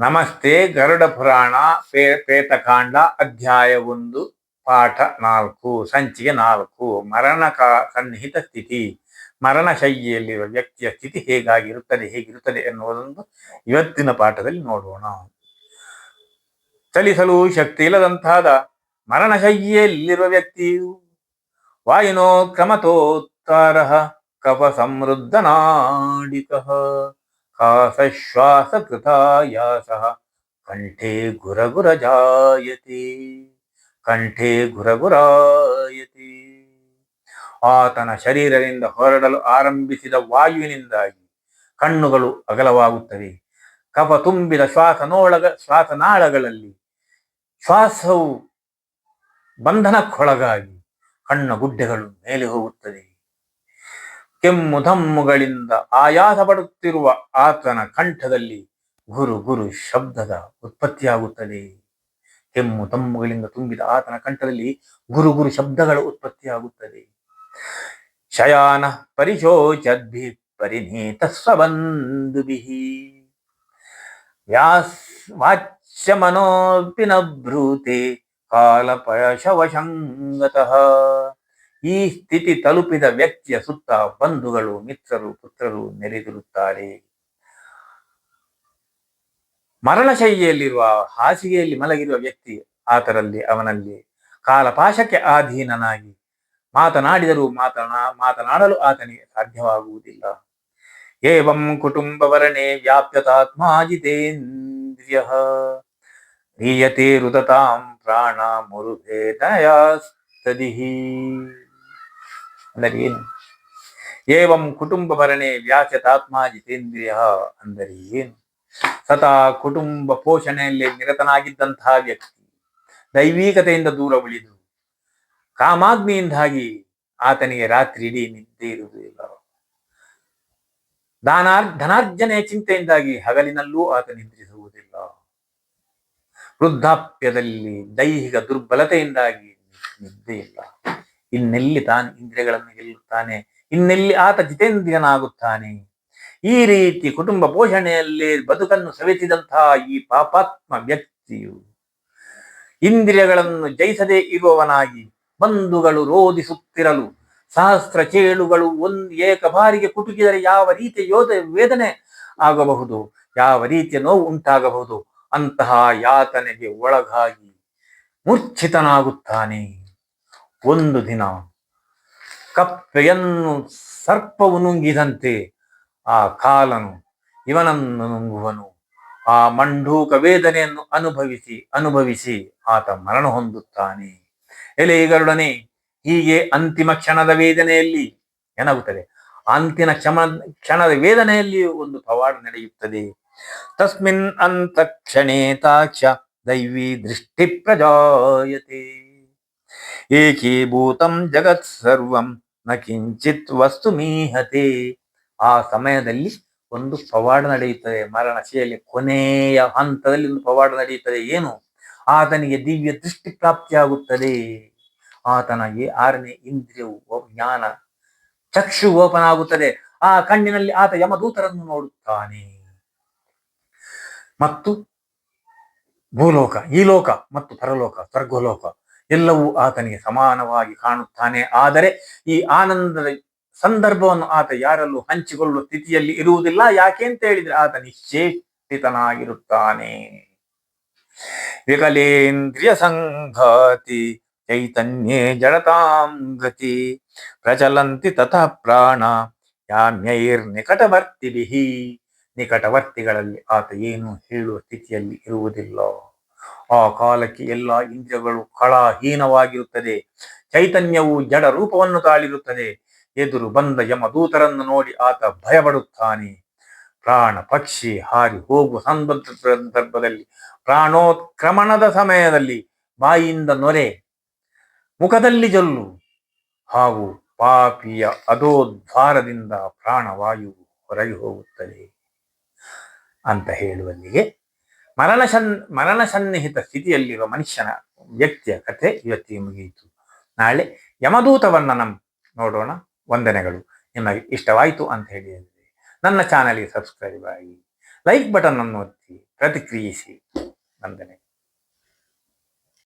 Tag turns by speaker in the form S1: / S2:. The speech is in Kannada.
S1: ನಮಸ್ತೆ ಗರುಡ ಪುರಾಣ ಪೇ, ಪ್ರೇತಕಾಂಡ ಅಧ್ಯಾಯ ಒಂದು, ಪಾಠ ನಾಲ್ಕು, ಸಂಚಿಕೆ ನಾಲ್ಕು, ಮರಣ ಕಾ, ಸನ್ನಿಹಿತ ಸ್ಥಿತಿ. ಮರಣಶಯ್ಯೆಯಲ್ಲಿರುವ ವ್ಯಕ್ತಿಯ ಸ್ಥಿತಿ ಹೇಗಾಗಿರುತ್ತದೆ, ಹೇಗಿರುತ್ತದೆ ಎನ್ನುವುದೊಂದು ಇವತ್ತಿನ ಪಾಠದಲ್ಲಿ ನೋಡೋಣ. ಚಲಿಸಲು ಶಕ್ತಿ ಇಲ್ಲದಂತಾದ ಶೈಲಿಯಲ್ಲಿರುವ ವ್ಯಕ್ತಿಯು ವಾಯುನೋ ಕ್ರಮತೋತ್ತಾರ ಕಪ ಸಮೃದ್ಧ ಕಂಠೆ ಗುರಗುರ ಜಾಯತಿ ಕಂಠೆ ಗುರಗುರಾಯತಿ ಆತನ ಶರೀರದಿಂದ ಹೊರಡಲು ಆರಂಭಿಸಿದ ವಾಯುವಿನಿಂದಾಗಿ ಕಣ್ಣುಗಳು ಅಗಲವಾಗುತ್ತವೆ. ಕಪ ತುಂಬಿದ ಶ್ವಾಸನೋಳಗ, ಶ್ವಾಸನಾಳಗಳಲ್ಲಿ ಶ್ವಾಸವು ಬಂಧನಕ್ಕೊಳಗಾಗಿ ಕಣ್ಣ ಗುಡ್ಡೆಗಳು ಮೇಲೆ ಹೋಗುತ್ತದೆ ಕೆಮ್ಮು ಧಮ್ಮುಗಳಿಂದ ಆಯಾಸ ಪಡುತ್ತಿರುವ ಆತನ ಕಂಠದಲ್ಲಿ ಗುರು ಗುರು ಶಬ್ದದ ಉತ್ಪತ್ತಿಯಾಗುತ್ತದೆ. ಕೆಮ್ಮು ತಮ್ಮುಗಳಿಂದ ತುಂಬಿದ ಆತನ ಕಂಠದಲ್ಲಿ ಗುರು ಗುರು ಶಬ್ದಗಳ ಉತ್ಪತ್ತಿಯಾಗುತ್ತದೆ. ಶಯಾನ ಪರಿಶೋಚದ್ಭಿ ಪರಿಣೀತ ಸ್ವಬಂಧುಭಿ. ವ್ಯಾಸ್ ವಾಚ್ಯ ಮನೋಪಿನ ಭ್ರೂತೆ ಕಾಲಪಯಶವಶಂಗತಃ. ಈ ಸ್ಥಿತಿ ತಲುಪಿದ ವ್ಯಕ್ತಿಯ ಸುತ್ತ ಬಂಧುಗಳು, ಮಿತ್ರರು, ಪುತ್ರರು ನೆರೆದಿರುತ್ತಾರೆ. ಮರಣಶೈಲಿಯಲ್ಲಿರುವ ಹಾಸಿಗೆಯಲ್ಲಿ ಮಲಗಿರುವ ವ್ಯಕ್ತಿ ಆತರಲ್ಲಿ ಅವನಲ್ಲಿ ಕಾಲಪಾಶಕ್ಕೆ ಅಧೀನನಾಗಿ ಮಾತನಾಡಿದರೂ ಮಾತನಾ, ಮಾತನಾಡಲು ಆತನಿಗೆ ಸಾಧ್ಯವಾಗುವುದಿಲ್ಲ. ಏವಂ ಕುಟುಂಬವರಣೆ ವ್ಯಾಪ್ಯತಾತ್ಮಾಜಿತೇಂದ್ರಿಯ. ರೀಯತೆ ರುದತಾಂ ಪ್ರಾಣ ಮುರುಭೇದಯಾಸ್ತದಿಹಿ ಅಂದರೆ ಏನು ಏವಂ ಕುಟುಂಬ ಭರಣೆ ವ್ಯಾಖ್ಯತಾತ್ಮ ಜಿತೇಂದ್ರಿಯ ಅಂದರೆ ಏನು ಸತಾ ಕುಟುಂಬ ಪೋಷಣೆಯಲ್ಲಿ ನಿರತನಾಗಿದ್ದಂತಹ ವ್ಯಕ್ತಿ ದೈವೀಕತೆಯಿಂದ ದೂರ ಉಳಿದು ಕಾಮಾಗ್ನಿಯಿಂದಾಗಿ ಆತನಿಗೆ ರಾತ್ರಿ ಇಡೀ ನಿದ್ದೆ ಇರುವುದಿಲ್ಲ ದಾನಾರ್ ಧನಾರ್ಜನೆಯ ಚಿಂತೆಯಿಂದಾಗಿ ಹಗಲಿನಲ್ಲೂ ಆತ ನಿದ್ರಿಸುವುದಿಲ್ಲ. ವೃದ್ಧಾಪ್ಯದಲ್ಲಿ ದೈಹಿಕ ದುರ್ಬಲತೆಯಿಂದಾಗಿ ನಿದ್ದೆ ಇಲ್ಲ. ಇನ್ನೆಲ್ಲಿ ತಾನು ಇಂದ್ರಿಯಗಳನ್ನು ಗೆಲ್ಲುತ್ತಾನೆ ಇನ್ನೆಲ್ಲಿ ಆತ ಜಿತೇಂದ್ರಿಯನಾಗುತ್ತಾನೆ. ಈ ರೀತಿ ಕುಟುಂಬ ಪೋಷಣೆಯಲ್ಲಿ ಬದುಕನ್ನು ಸವೆಸಿದಂತಹ ಈ ಪಾಪಾತ್ಮ ವ್ಯಕ್ತಿಯು ಇಂದ್ರಿಯಗಳನ್ನು ಜಯಿಸದೇ ಇರುವವನಾಗಿ ಬಂಧುಗಳು ರೋಧಿಸುತ್ತಿರಲು, ಸಹಸ್ರ ಚೇಳುಗಳು ಒಂದು ಏಕ ಬಾರಿಗೆ ಕುಟುಕಿದರೆ ಯಾವ ರೀತಿಯ ಯೋಧ ವೇದನೆ ಆಗಬಹುದು, ಯಾವ ರೀತಿಯ ನೋವು ಉಂಟಾಗಬಹುದು, ಅಂತಹ ಯಾತನೆಗೆ ಒಳಗಾಗಿ ಮೂರ್ಛಿತನಾಗುತ್ತಾನೆ. ಒಂದು ದಿನ ಕಪ್ಪೆಯನ್ನು ಸರ್ಪವು ನುಂಗಿದಂತೆ ಆ ಕಾಲನು ಇವನನ್ನು ನುಂಗುವನು. ಆ ಮಂಡೂಕ ವೇದನೆಯನ್ನು ಅನುಭವಿಸಿ ಅನುಭವಿಸಿ ಆತ ಮರಣ ಹೊಂದುತ್ತಾನೆ. ಎಲೆ ಗರುಡನೆ, ಹೀಗೆ ಅಂತಿಮ ಕ್ಷಣದ ವೇದನೆಯಲ್ಲಿ ಏನಾಗುತ್ತದೆ? ಅಂತಿಮ ಕ್ಷಮ, ಕ್ಷಣದ ವೇದನೆಯಲ್ಲಿ ಒಂದು ಪವಾಡ ನಡೆಯುತ್ತದೆ. ತಸ್ಮಿನ್ ಅಂತ ಕ್ಷಣೇ ತಾಕ್ಷ ದೈವಿ ದೃಷ್ಟಿ ಪ್ರಜಾಯತೆ. ಏಕೀಭೂತಂ ಜಗತ್ ಸರ್ವಂ, ನ ಕಿಂಚಿತ್ ವಸ್ತು ಮೀಹತೆ. ಆ ಸಮಯದಲ್ಲಿ ಒಂದು ಪವಾಡ ನಡೆಯುತ್ತದೆ ಮರಣಶೆಯಲ್ಲಿ ಕೊನೆಯ ಹಂತದಲ್ಲಿ ಒಂದು ಪವಾಡ ನಡೆಯುತ್ತದೆ. ಏನು? ಆತನಿಗೆ ದಿವ್ಯ ದೃಷ್ಟಿ ಪ್ರಾಪ್ತಿಯಾಗುತ್ತದೆ. ಆತನಿಗೆ ಆರನೇ ಇಂದ್ರಿಯವು ಜ್ಞಾನ ಚಕ್ಷು ಓಪನ್ ಆಗುತ್ತದೆ. ಆ ಕಣ್ಣಿನಲ್ಲಿ ಆತ ಯಮದೂತರನ್ನು ನೋಡುತ್ತಾನೆ. ಮತ್ತು ಭೂಲೋಕ, ಈ ಲೋಕ ಮತ್ತು ಪರಲೋಕ, ಸ್ವರ್ಗಲೋಕ. ಎಲ್ಲವೂ ಆತನಿಗೆ ಸಮಾನವಾಗಿ ಕಾಣುತ್ತಾನೆ. ಆದರೆ ಈ ಆನಂದದ ಸಂದರ್ಭವನ್ನು ಆತ ಯಾರಲ್ಲೂ ಹಂಚಿಕೊಳ್ಳುವ ಸ್ಥಿತಿಯಲ್ಲಿ ಇರುವುದಿಲ್ಲ. ಯಾಕೆ ಅಂತ ಹೇಳಿದ್ರೆ ಆತ ನಿಶ್ಚೇಷ್ಟಿತನಾಗಿರುತ್ತಾನೆ ವಿಕಲೇಂದ್ರಿಯ ಸಂಘಾತಿ ಚೈತನ್ಯೇ ಜಡತಾಂ ಗತಿ ಪ್ರಚಲಂತಿ ತಥಾ ಪ್ರಾಣ ಯಾಮ್ಯೈರ್ ನಿಕಟವರ್ತಿಭಿ ನಿಕಟವರ್ತಿಗಳಲ್ಲಿ ಆತ ಏನು ಹೇಳುವ ಸ್ಥಿತಿಯಲ್ಲಿ ಇರುವುದಿಲ್ಲ. ಆ ಕಾಲಕ್ಕೆ ಎಲ್ಲ ಇಂದ್ರಿಯಗಳು ಕಳಹೀನವಾಗಿರುತ್ತದೆ. ಚೈತನ್ಯವು ಜಡ ರೂಪವನ್ನು ತಾಳಿರುತ್ತದೆ. ಎದುರು ಬಂದ ಯಮದೂತರನ್ನು ನೋಡಿ ಆತ ಭಯಪಡುತ್ತಾನೆ. ಪ್ರಾಣ ಪಕ್ಷಿ ಹಾರಿ ಹೋಗುವ ಸಂದರ್ಭದಲ್ಲಿ, ಪ್ರಾಣೋತ್ಕ್ರಮಣದ ಸಮಯದಲ್ಲಿ ಬಾಯಿಯಿಂದ ನೊರೆ, ಮುಖದಲ್ಲಿ ಜೊಲ್ಲು ಹಾಗೂ ಪಾಪಿಯ ಅಧೋದ್ವಾರದಿಂದ ಪ್ರಾಣವಾಯು ಹೊರಗೆ ಹೋಗುತ್ತದೆ. ಅಂತ ಹೇಳುವಲ್ಲಿಗೆ ಮರಣ ಸನ್ ಮರಣ ಸನ್ನಿಹಿತ ಸ್ಥಿತಿಯಲ್ಲಿರುವ ಮನುಷ್ಯನ ವ್ಯಕ್ತಿಯ ಕಥೆ ಇವತ್ತಿಗೆ ಮುಗಿಯಿತು. ನಾಳೆ ಯಮದೂತವನ್ನು ನಮ್ಮ ನೋಡೋಣ. ವಂದನೆಗಳು. ನಿಮಗೆ ಇಷ್ಟವಾಯಿತು ಅಂತ ಹೇಳಿ. ನನ್ನ ಚಾನಲ್ಗೆ ಸಬ್ಸ್ಕ್ರೈಬ್ ಆಗಿ, ಲೈಕ್ ಬಟನ್ ಅನ್ನು ಒತ್ತಿ, ಪ್ರತಿಕ್ರಿಯಿಸಿ. ವಂದನೆ.